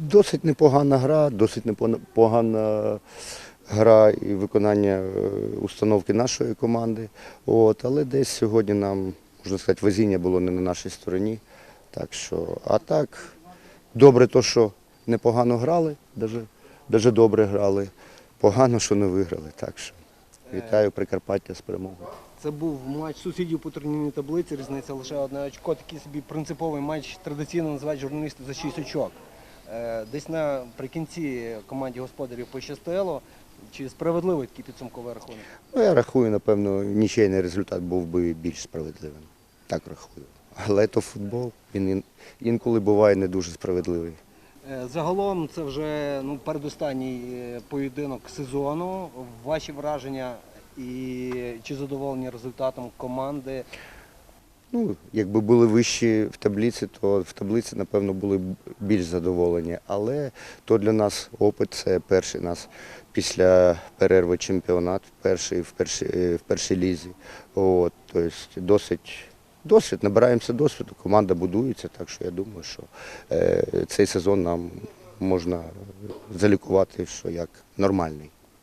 Досить непогана гра, досить непогана гра і виконання е, установки нашої команди. От, але десь сьогодні нам, можна сказати, везіння було не на нашій стороні. Так що, а так, добре то, що непогано грали, даже, даже добре грали. Погано, що не виграли. Так що вітаю Прикарпаття з перемогою. Це був матч сусідів по турнірній таблиці, різниця лише одне очко. Такий собі принциповий матч традиційно називають журналісти за 6 очок. Е, Десь наприкінці команді господарів пощастило. Чи справедливий такий підсумковий рахунок? Ну, я рахую, напевно, нічийний результат був би більш справедливим. Так рахую. Але то футбол, він інколи буває не дуже справедливий. Е, Загалом це вже ну, передостанній е, поєдинок сезону. Ваші враження і чи задоволені результатом команди? Ну, якби були вищі в таблиці, то в таблиці, напевно, були б більш задоволені. Але то для нас опит, це перший нас після перерви чемпіонат, перший в першій, е, в першій лізі. От, тобто досить досвід, набираємося досвіду, команда будується, так що я думаю, що е, цей сезон нам можна залікувати, що як нормальний.